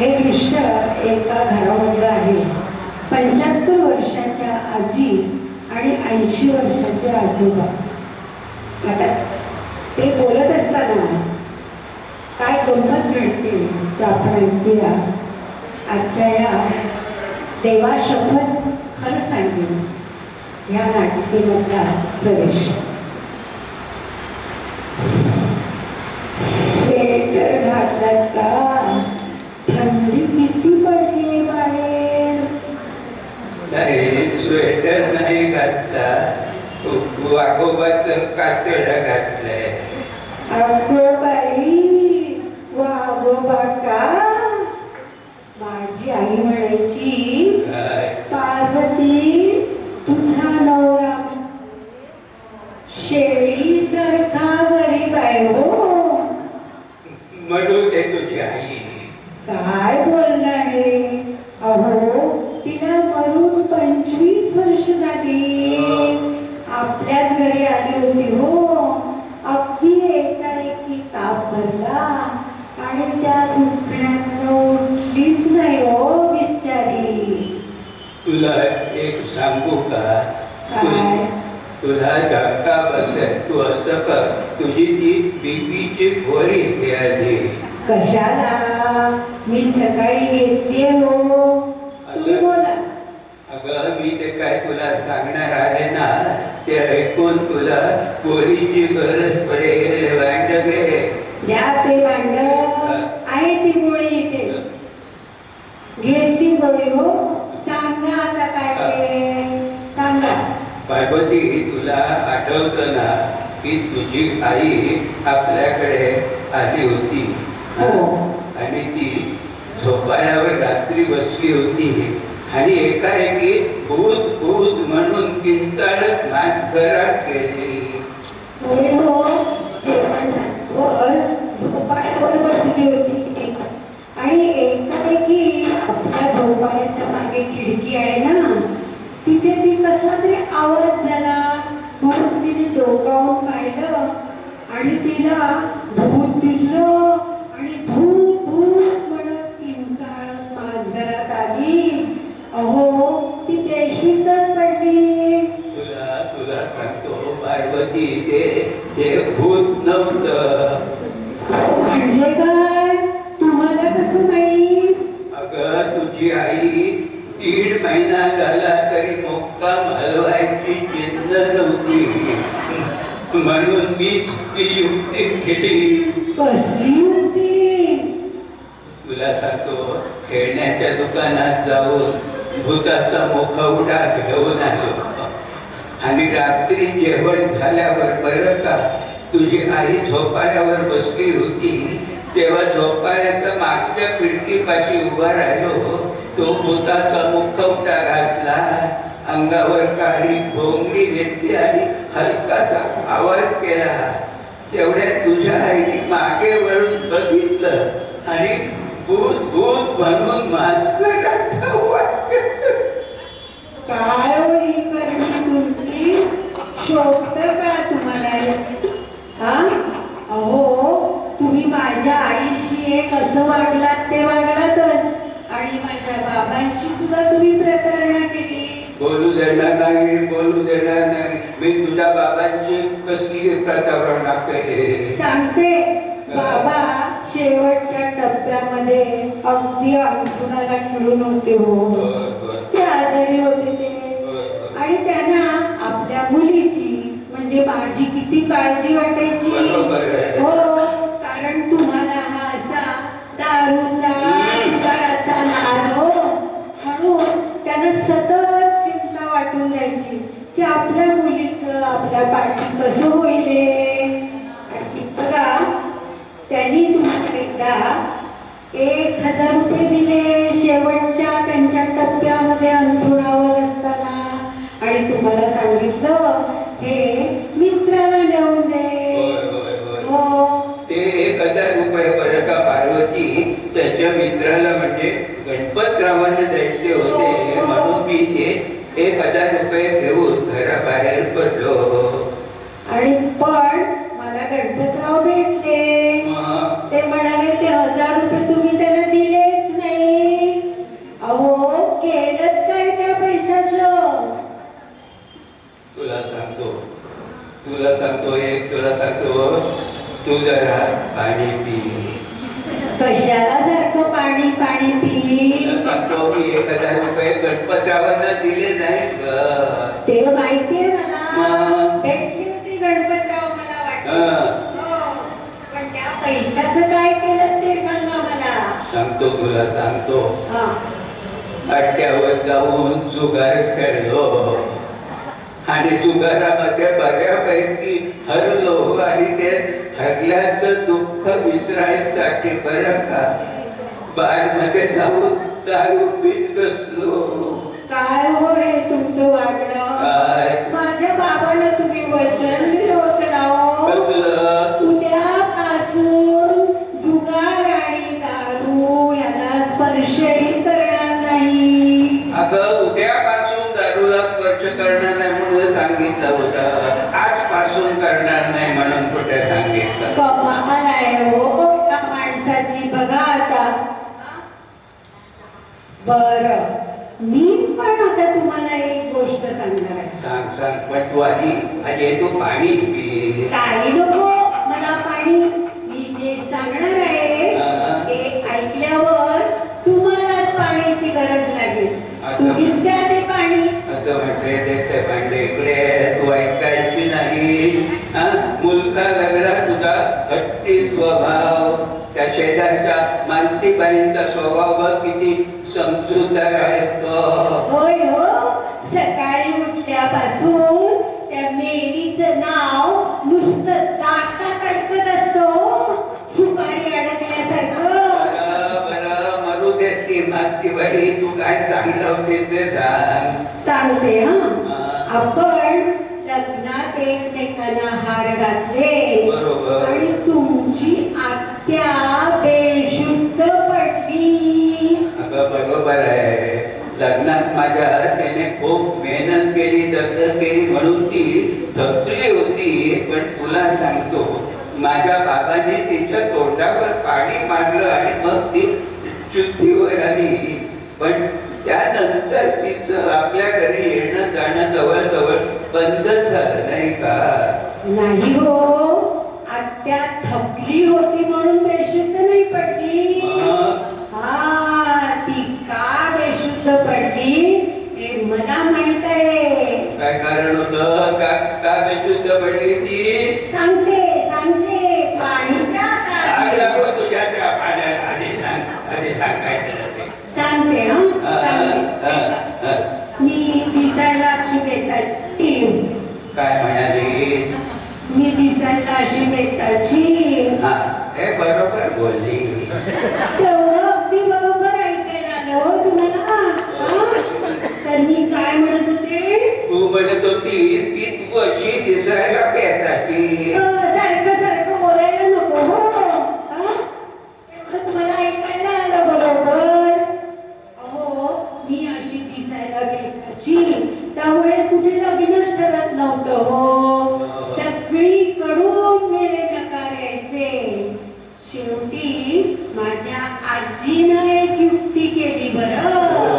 हे दृश्य एका घरामधलं आहे. पंच्याहत्तर वर्षाच्या आजी आणि ऐंशी वर्षाचे आजोबा. आता ते बोलत असताना काय गंमत घडते ते आपण ऐकूया. आजच्या या देवा शपथ खरं सांगेन. या नाटिकेमधला प्रवेश. स्वेटर घातलात का थंडी किती पडली बाहेर. नाही स्वेटर नाही घातला. वाघोबाचं कातडं घातलंय बाई वागोबा का माझी आई म्हणायची काय? पार्वती तुझा नवरा शेळी सारखा गरीब आहे हो म्हणू दे तुझी आई काय बोलणार आहे? अहो तिला मरून पंचवीस वर्ष झाली. आपल्याच घरी आली होती हो. अगदी एकाएकी ताप भरला. आणि त्या दुखण्यानं उठलीच नाही हो बिचारी. तुला एक सांगू का? काय? तुला धक्का बसेल तू असं कर. तुझी ती बीपीची गोळी घे आधी कशाला? मी सकाळी घेतली हो. तुम्ही बोला. अगं मी ते काय तुला सांगणार आहे ना? ते ऐकून तुला गोळीची गरज पडेल वांड घे द्या ते भांड आहे ती गोळी इथे घेतली गोळी हो सांगा आता काय ते सांगा पार्वती तुला आठवतं ना की तुझी आई आपल्याकडे आली होती. हो. आणि ती झोपाळ्यावर रात्री बसली होती. आणि एकाएकी भूत भूत म्हणून किंचाळत माझ घरात गेली. आणि एकाएकी आपल्या झोपाळ्याच्या मागे खिडकी आहे ना तिथे ती कसला तरी आवाज झाला. म्हणून तिने डोकावून आणि तिला भूत दिसलं आणि भूत भूत म्हणत किंचाळत माझघरात आली. अहो ती बेशुद्धच पडली. तुला तुला सांगतो पार्वती ते ते भूत नव्हतं म्हणजे काय तुम्हाला कसं माहीत अगं तुझी आई दीड महिना झाला तरी मुक्काम हलवायची चिन्ह नव्हती म्हणून मी ती युक्ती केली तुला सांगतो खेळण्याच्या दुकानात जाऊन भूताचा मुखवटा घेऊन आलो. आणि रात्री जेवण झाल्यावर बरं का तुझी आई झोपाळ्यावर बसली होती. तेव्हा झोपाळ्याच्या मागच्या खिडकीपाशी उभा राहिलो. तो भूताचा मुखवटा घातला. अंगावर काळी भोंगडी घेतली आणि हलकासा आवाज केला. तेवढ्या तुझ्या आईने मागे वळून बघितलं आणि भूत भूत म्हणून माझं काय होई करणी तुमची शोभत का तुम्हाला हा? अहो तुम्ही माझ्या आईशी एक असं वागलात ते वागलातच. आणि माझ्या बाबांशी सुद्धा तुम्ही प्रकार बोलू देणार नाही बोलू देणार नाही. मी तुझ्या बाबांची कसली प्रतावरणा केली सांगते बाबा शेवटच्या टप्प्यामध्ये अगदी अंथरुणाला खेळून होते हो. ते आजारी होते ते. आणि त्यांना आपल्या मुलीची म्हणजे माझी किती काळजी वाटायची. हो कारण तुम्हाला हा असा दारूचा नाद हो. म्हणून त्यांना जायची की आपल्या मुलीचं आपल्या पाठी कसं होईल आणि बघा. त्यांनी तुम्हाला एकदा एक हजार रुपये दिले शेवटच्या त्यांच्या टप्प्यामध्ये अंथरुणावर असताना आणि तुम्हाला सांगितलं हे मित्राला नेऊन दे होय, होय, होय. हो ते एक हजार रुपये बरं का पार्वती त्याच्या मित्राला म्हणजे गणपतरावांना द्यायचे होते म्हणून मी ते एक हजार रुपये घेऊन घराबाहेर पडलो आणि पण सांगतो एक तुला सांगतो तू जरा पाणी पी कशाला सारखं पाणी पाणी पी तुला सांगतो मी एक हजार रुपये गणपतीवर दिले. ते माहितीये मला. मग? भेटली होती गणपतराव मला वाटतं. हं. पण त्या पैशाचं काय केलं ते सांगा मला. सांगतो तुला सांगतो. अड्ड्यावर जाऊन जुगार खेळलो आणि जुगारामध्ये बऱ्यापैकी हरलो आणि ते हरल्याचं दुःख विसरायसाठी बरं का? बारमध्ये जाऊन दारू पीत बसलो. काय हो रे तुमचं वागणं? काय? माझ्या बाबाला तुम्ही वचन दिलं होतं ना हो. कसलं उद्यापासून जुगार आणि दारू याला स्पर्शही करणार नाही अगं उद्यापासून दारूला स्पर्श करणार नाही म्हणून सांगितलं होतं आजपासून करणार नाही म्हणून कुठे सांगितलं कमाल आहे हो त्या माणसाची बघा आता बर. मी पण आता तुम्हाला एक गोष्ट सांगणार आहे. सांग सांग. पण तू आधी आधी तू पाणी. पी काही नको. मला पाणी. मी जे सांगणार आहे हा. ते ऐकल्यावर तुम्हालाच पाण्याची गरज लागेल. अच्छा. तुम्हीच द्या ते पाणी. असं म्हटले ते भांडे इकडे तू ऐकायची नाही. हा? मुलगा वेगळा तुझा हट्टी स्वभाव. त्या शेजारच्या मालतीबाईंचा स्वभाव बघ किती समजूतदार आहे तो होय हो सकाळी उठल्यापासून त्या मेलीचं नाव नुसतं दास्ता कडकत असतो सुपारी अडकल्यासारखं बरं बरं ती मालतीबाई तू काय सांगलं होते ते सांग. सांगते हा. आपण लग्नात एकमेकांना हार घातले. बरोबर. आणि तुमची आत्या बेशुद्ध पडली. अगं बरोबर आहे. लग्नात माझ्या त्याने खूप मेहनत केली दगदग केली म्हणून ती थकली होती. पण तुला सांगतो माझ्या बाबाने तिच्या तोंडावर पाणी मारलं आणि मग ती शुद्धीवर आली पण त्यानंतर तिचं आपल्या घरी येणं जाणं जवळजवळ बंदच झालं नाही का? नाही हो. आत्या थकली होती म्हणून बेशुद्ध नाही पडली. हा ती का बेशुद्ध पडली हे मला माहीत आहे. काय कारण होतं? का का बेशुद्ध पडली ती? सांगते पाणी द्या आग का? लागो तुझ्या त्या पाण्याला आधी सांग आधी सांग काय झालं ते सांगते हा, हा हा, सांगते हा. मी दिसायला अशी बेताची काय म्हणालीस मी दिसायला अशी बेताची हा हे बरोबर बोलली तेवढं अगदी बरोबर ऐकायला आलं हो तुम्हाला हा? तर मी काय म्हणत होते तू म्हणत होती की तू अशी दिसायला पेताची अ, सारखं सारखं बोलायला नको हो हा? एवढं तुम्हाला ऐकायला आलं बरोबर अहो मी अशी दिसायला बेताची त्यामुळे कुठे लग्नच ठरत नव्हतं हो सगळीकडून गेले नकार यायचे शेवटी माझ्या आजीनं एक युक्ती केली हो, बरं तुला सांगतो पार्वती हो,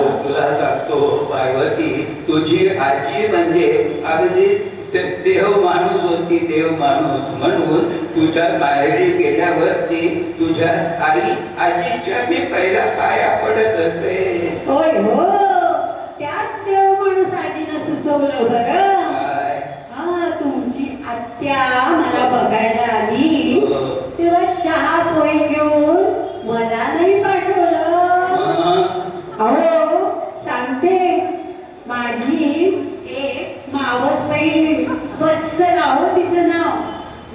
तुझी आजी म्हणजे अगदी देव माणूस होती देव माणूस म्हणून तुझ्या माहेरी गेल्यावरती तुझ्या आई आजीच्या मी पहिला पाया पडत असे. होय हो. त्याच देव माणूस आजीनं सुचवलं बरं काय? हा तुमची आत्या मला बघायला आली हो. तेव्हा चहा पोळी घेऊन मला नाही पाठवलं मग? अहो सांगते माझी एक मावस बहीण वत्सल अहो तिचं नाव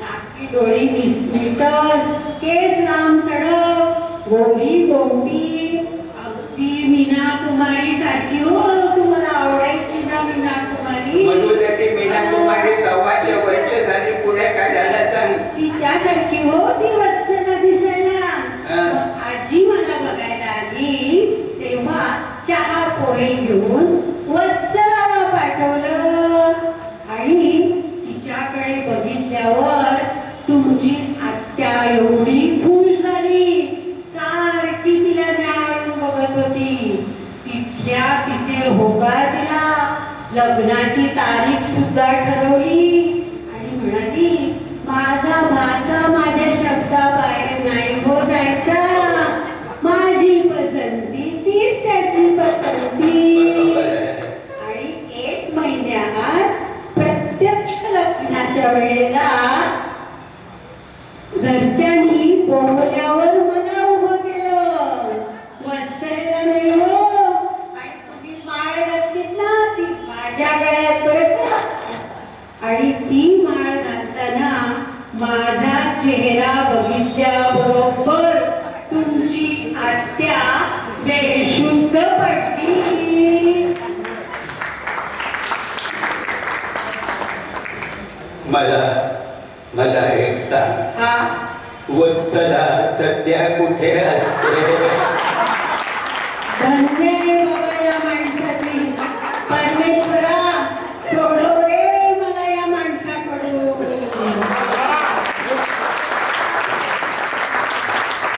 नाकी डोळी निसमिटच केस लांब सडक गोरी अगदी मीना कुमारी सारखी हो तुम्हाला आवडायची ना मीना कुमारी म्हणून त्या ती मीना कुमारी सव्वाशे वर्ष झाली पुढे काय झालं सांग तिच्यासारखी हो ती वत्सला दिसायला हा. मग आजी मला बघायला आली तेव्हा चहा पोळी घेऊन वत्सलाला पाठवलं आणि तिच्याकडे बघितल्यावर तुमची आत्या एवढी खुश झाली सारखी तिला न्यावळून बघत होती तिथल्या तिथे होकार दिला लग्नाची तारीख सुद्धा ठरवली आणि म्हणाली माझा चेहरा बघितल्याबरोबर तुमची आत्या बेशुद्ध पडली मला मला एक सांग. हा. वत्सला सध्या कुठे असते?